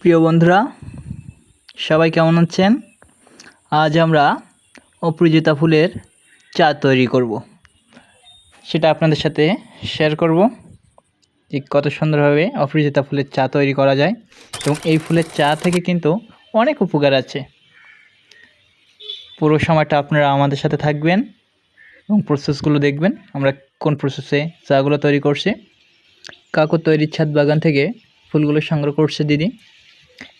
প্রিয় বন্ধুরা, সবাই কেমন আছেন? আজ আমরা অপরাজিতা ফুলের চা তৈরি করব। সেটা আপনাদের সাথে শেয়ার করব যে কত সুন্দরভাবে অপরাজিতা ফুলের চা তৈরি করা যায় এবং এই ফুলের চা থেকে কিন্তু অনেক উপকার আছে। পুরো সময়টা আপনারা আমাদের সাথে থাকবেন এবং প্রসেসগুলো দেখবেন, আমরা কোন প্রসেসে চাগুলো তৈরি করছি। কাকুর তৈরির ছাদ বাগান থেকে ফুলগুলো সংগ্রহ করছে দিদি।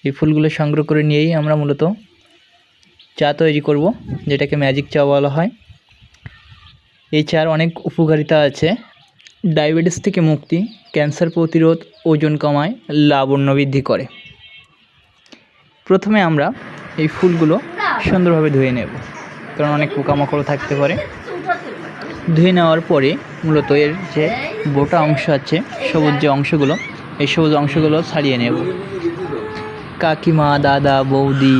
এই ফুলগুলো সংগ্রহ করে নিয়েই আমরা মূলত চা তৈরি করব, যেটাকে ম্যাজিক চা বলা হয়। এই চার অনেক উপকারিতা আছে। ডায়াবেটিস থেকে মুক্তি, ক্যান্সার প্রতিরোধ, ওজন কমায় লাবণ্য বৃদ্ধি করে। প্রথমে আমরা এই ফুলগুলো সুন্দরভাবে ধুয়ে নেব, কারণ অনেক পোকামাকড় থাকতে পারে। ধুয়ে নেওয়ার পরে মূলত এর যে বোটা অংশ আছে, সবুজ যে অংশগুলো, এই সবুজ অংশগুলো ছাড়িয়ে নেব। কাকিমা, দাদা, বৌদি,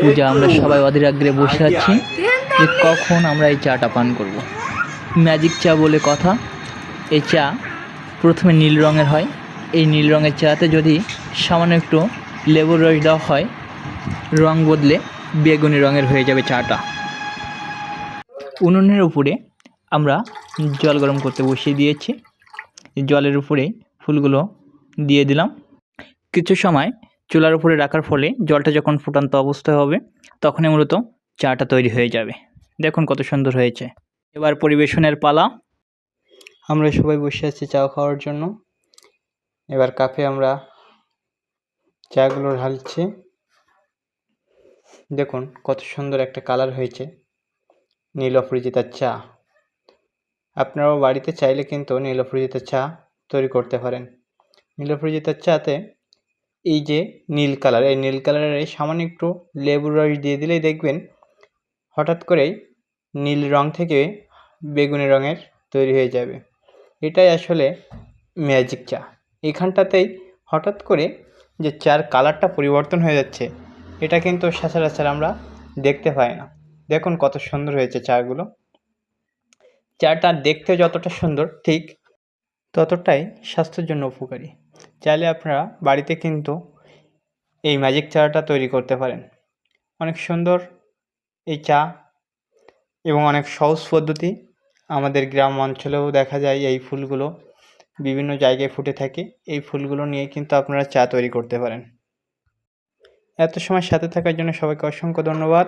পূজা, আমরা সবাই অধীর আগ্রহে বসে আছি যে কখন আমরা এই চাটা পান করব। ম্যাজিক চা বলে কথা, এই চা প্রথমে নীল রঙের হয়। এই নীল রঙের চাতে যদি সামান্য একটু লেবুর রস দেওয়া হয়, রং বদলে বেগুনি রঙের হয়ে যাবে চাটা। উনুনের উপরে আমরা জল গরম করতে বসিয়ে দিয়েছি। জলের উপরে ফুলগুলো দিয়ে দিলাম। কিছু সময় চুলার উপরে রাখার ফলে জলটা যখন ফুটান্ত অবস্থায় হবে, তখনই মূলত চাটা তৈরি হয়ে যাবে। দেখুন কত সুন্দর হয়েছে। এবার পরিবেশনের পালা। আমরা সবাই বসে আছি চা খাওয়ার জন্য। এবার কাপে আমরা চাগুলো ঢালছি। দেখুন কত সুন্দর একটা কালার হয়েছে। নীল অপরাজিতার চা। আপনারাও বাড়িতে চাইলে কিন্তু নীল অপরাজিতার চা তৈরি করতে পারেন। নীল অপরাজিতার চাতে এই যে নীল কালার, এই নীল কালারের সামান্য একটু লেবুর রস দিয়ে দিলেই দেখবেন হঠাৎ করেই নীল রং থেকে বেগুনি রঙের তৈরি হয়ে যাবে। এটাই আসলে ম্যাজিক চা। এখানটাতেই হঠাৎ করে যে চার কালারটা পরিবর্তন হয়ে যাচ্ছে, এটা কিন্তু সচরাচর আমরা দেখতে পাই না। দেখুন কত সুন্দর হয়েছে চাগুলো। চাটা দেখতে যতটা সুন্দর, ঠিক ততটাই স্বাস্থ্যের জন্য উপকারী। চাইলে আপনারা বাড়িতে কিন্তু এই ম্যাজিক চাটা তৈরি করতে পারেন। অনেক সুন্দর এই চা এবং অনেক সহজ পদ্ধতি। আমাদের গ্রাম অঞ্চলেও দেখা যায় এই ফুলগুলো বিভিন্ন জায়গায় ফুটে থাকে। এই ফুলগুলো নিয়ে কিন্তু আপনারা চা তৈরি করতে পারেন। এত সময় সাথে থাকার জন্য সবাইকে অসংখ্য ধন্যবাদ।